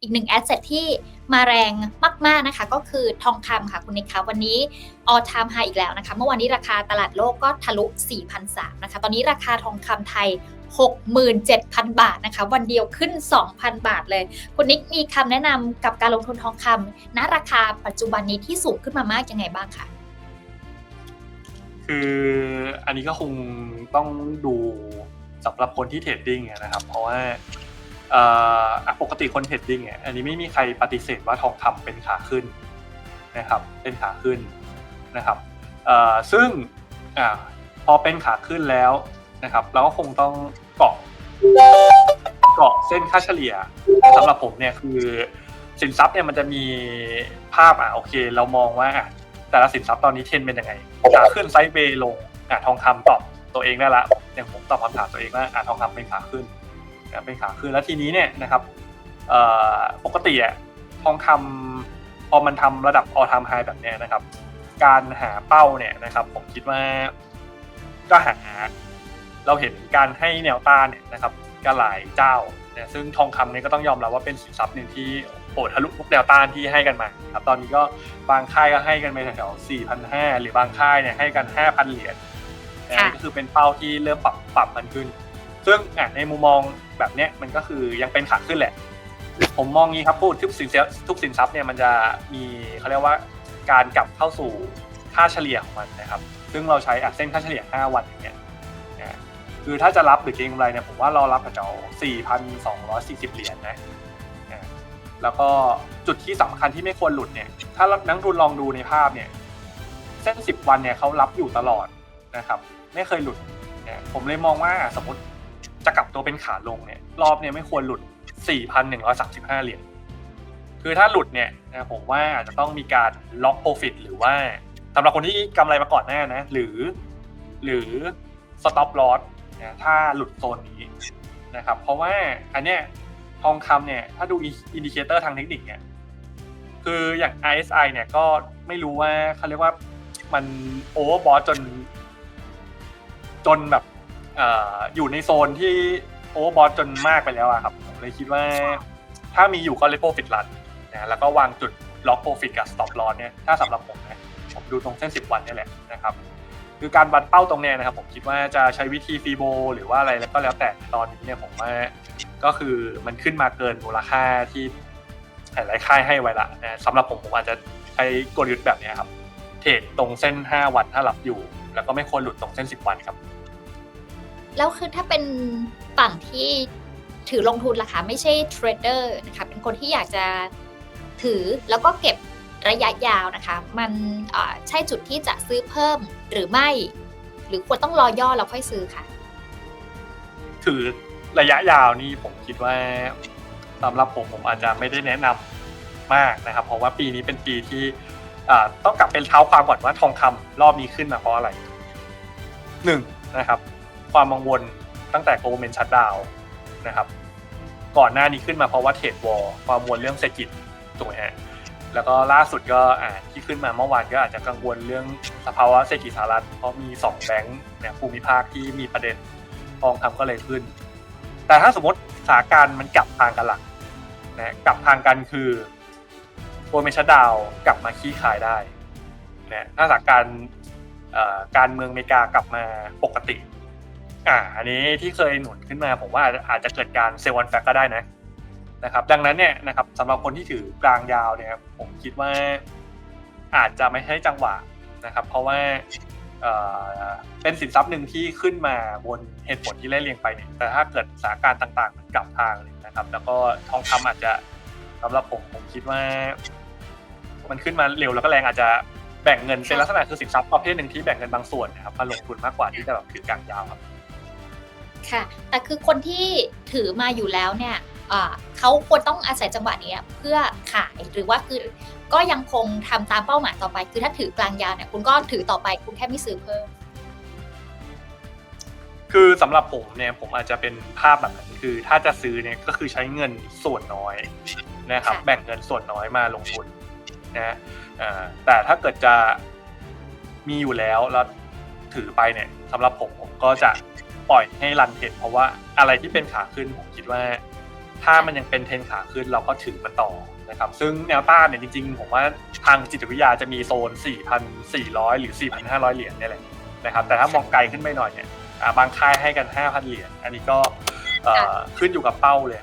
อีกหนึ่งแอสเซทที่มาแรงมากๆนะคะ ก็คือทองคำค่ะคุณนิกคะวันนี้ all time high อีกแล้วนะคะ เมื่อวานนี้ราคาตลาดโลกก็ทะลุ4,300นะคะ ตอนนี้ราคาทองคำไทย 67,000 บาทนะคะ วันเดียวขึ้น 2,000 บาทเลย คุณนิกมีคำแนะนำกับการลงทุนทองคำณราคาปัจจุบันนี้ที่สูงขึ้นมามากยังไงบ้างคะคืออันนี้ก็คงต้องดูสำหรับคนที่เทรดดิ้งนะครับ เพราะว่า ปกติคนเทรดดิ้งเนี่ยอันนี้ไม่มีใครปฏิเสธว่าทองคำเป็นขาขึ้นนะครับเป็นขาขึ้นนะครับซึ่งอพอเป็นขาขึ้นแล้วนะครับเราก็คงต้องเกาะเกาะเส้นค่าเฉลี่ยสำหรับผมเนี่ยคือสินทรัพย์เนี่ยมันจะมีภาพอะโอเค เรามองว่าแต่ละสินทรัพย์ตอนนี้เทรนเป็นยังไงขาขึ้นไซด์เวย์ลงอะทองคำตอบตัวเองได้ละอย่างผมตอบคำถามตัวเองว่าอะทองคำเป็นขาขึ้น เป็นขาขึ้นแล้วทีนี้เนี่ยนะครับปกติอะทองคำพอมันทำระดับ all time high แบบเนี้ยนะครับ การหาเป้าเนี่ยนะครับ ผมคิดว่าก็หาเราเห็นการให้แนวต้านเนี่ยนะครับก็หลายเจ้านะซึ่งทองคำเนี่ยก็ต้องยอมรับว่าเป็นสินทรัพย์หนึ่งที่โหดทะลุทุกแนวต้านที่ให้กันมาครับตอนนี้ก็บางค่ายก็ให้กันไปแถวๆ4,500หรือบางค่ายเนี่ยให้กัน5,000เหรียญนะก็คือเป็นเป้าที่เริ่มปรับปรับมันขึ้น ซึ่งอะในมุมมองแบบเนี้ยมันก็คือยังเป็นขาขึ้นแหละ ผมมองงี้ครับพูดทุกสินทรัพย์ทุกสินทรัพย์เนี่ยมันจะมีเขาเรียกว่าการกลับเข้าสู่ค่าเฉลี่ยของมันนะครับ ซึ่งเราใช้อะเส้นค่าเฉลี่ย 5 วันอย่างเงี้ยคือถ้าจะรับหรือเก็งกำไรเนี่ยผมว่ารอรับกับเจ้า4,240 เหรียญนะนะแล้วก็จุดที่สำคัญที่ไม่ควรหลุดเนี่ย ถ้านักลงทุนลองดูในภาพเนี่ย เส้น 10 วันเนี่ยเขารับอยู่ตลอดนะครับ ไม่เคยหลุด ผมเลยมองว่าสมมติ จะกลับตัวเป็นขาลงเนี่ยรอบเนี่ยไม่ควรหลุด 4,135 เหรียญคือถ้าหลุดเนี่ยนะผมว่าอาจจะต้องมีการล็อกโปรฟิตหรือว่าสำหรับคนที่กำไรมาก่อนหน้านะ หรือ หรือสต็อปลอสนะถ้าหลุดโซนนี้นะครับ เพราะว่าอันเนี้ยทองคำเนี่ยถ้าดูอินดิเคเตอร์ทางเทคนิคเนี่ยคืออย่าง RSI เนี่ยก็ไม่รู้ว่าเขาเรียกว่ามันโอเวอร์บอทจน จนแบบ เอ่ออยู่ในโซนที่โอเวอร์บอทจนมากไปแล้วอะครับผมเลยคิดว่า ถ้ามีอยู่ก็เลโ o ฟิตรันนะแล้วก็วางจุดล็อกโปรฟิตกับสต็อปลอสเนี่ยถ้าสำหรับผมนะผมดูตรงเส้น 10 วันนี่แหละนะครับคือการวัดเป้าตรงเนี้ยนะครับ ผมคิดว่าจะใช้วิธีฟีโบหรือว่าอะไรแล้วก็แล้วแต่ตอนนี้เนี่ยผมว่าก็คือมันขึ้นมาเกินมูลค่าที่หลายๆค่ายให้ไว้ละนะสำหรับผมผมอาจจะใช้กลยุทธ์แบบเนี้ยครับ เทรดตรงเส้น 5 วันถ้ารับอยู่ แล้วก็ไม่ควรหลุดตรงเส้น 10 วันครับ แล้วคือถ้าเป็นฝั่งที่ถือลงทุนล่ะคะไม่ใช่เทรดเดอร์นะคะเป็นคนที่อยากจะถือแล้วก็เก็บระยะยาวนะคะ มันใช่จุดที่จะซื้อเพิ่มหรือไม่ หรือควรต้องรอย่อแล้วค่อยซื้อค่ะ ถือระยะยาวนี่ผมคิดว่าสำหรับผมผมอาจจะไม่ได้แนะนำมากนะครับ เพราะว่าปีนี้เป็นปีที่ต้องกลับเป็นเท้าความก่อนว่าทองคำรอบนี้ขึ้นมาเพราะอะไรหนึ่งนะครับ ความกังวลตั้งแต่โกลเมนชัดดาวนะครับ ก่อนหน้านี้ขึ้นมาเพราะว่าเทรดวอลความกังวลเรื่องเศรษฐกิจถูกไหมฮะแล้วก็ล่าสุดก็อ่าที่ขึ้นมาเมื่อวานก็อาจจะกังวลเรื่องสภาวะเศรษฐกิจสหรัฐเพราะมีสองแบงก์เนี่ยภูมิภาคที่มีประเด็นทองคำก็เลยขึ้น แต่ถ้าสมมติสถานการณ์มันกลับทางกันหลักนะกลับทางกันคือโกลเมนชัดดาวกลับมาขี้ขายได้นะถ้าสถานการณ์การเมืองอเมริกากลับมาปกติ อ่าอันนี้ที่เคยหนุนขึ้นมาผมว่าอาจจะเกิดการเซลล์วันแฟกก็ได้นะนะครับ ดังนั้นเนี่ยนะครับสำหรับคนที่ถือกลางยาวเนี่ยผมคิดว่าอาจจะไม่ใช่จังหวะนะครับ เพราะว่าเป็นสินทรัพย์หนึ่งที่ขึ้นมาบนเหตุผลที่ไล่เรียงไปเนี่ยแต่ถ้าเกิดสถานการณ์ต่างๆ มันกลับทางเลยนะครับ แล้วก็ทองคำอาจจะสำหรับผมผมคิดว่า มันขึ้นมาเร็วแล้วก็แรงอาจจะแบ่งเงินเป็นลักษณะคือสินทรัพย์ประเภทหนึ่งที่แบ่งเงินบางส่วนนะครับมาลงทุนมากกว่าที่จะแบบถือกลางยาวครับ ค่ะ แต่คือคนที่ถือมาอยู่แล้วเนี่ยเอ่อเขาควรต้องอาศัยจังหวะนี้เพื่อขายหรือว่าคือก็ยังคงทำตามเป้าหมายต่อไป คือถ้าถือกลางยาวเนี่ยคุณก็ถือต่อไปคุณแค่ไม่ซื้อเพิ่ม คือสำหรับผมเนี่ยผมอาจจะเป็นภาพแบบนั้นคือ ถ้าจะซื้อเนี่ยก็คือใช้เงินส่วนน้อยนะครับค่ะแบ่งเงินส่วนน้อยมาลงทุนนะอ่าแต่ถ้าเกิดจะมีอยู่แล้วแล้วถือไปเนี่ยสำหรับผมผมก็จะ ปล่อยให้รันเทรดเพราะว่าอะไรที่เป็นขาขึ้นผมคิดว่า ถ้ามันยังเป็นเทรนขาขึ้นเราก็ถือมันต่อนะครับซึ่งแนวต้านเนี่ยจริงๆ ผมว่าทางจิตวิทยาจะมีโซน 4,400 หรือ 4,500 เหรียญเนี่ยแหละนะครับแต่ถ้ามองไกลขึ้นไปหน่อยเนี่ยอ่าบางค่ายให้กัน 5,000 เหรียญอันนี้ก็เอ่อขึ้นอยู่กับเป้าเลย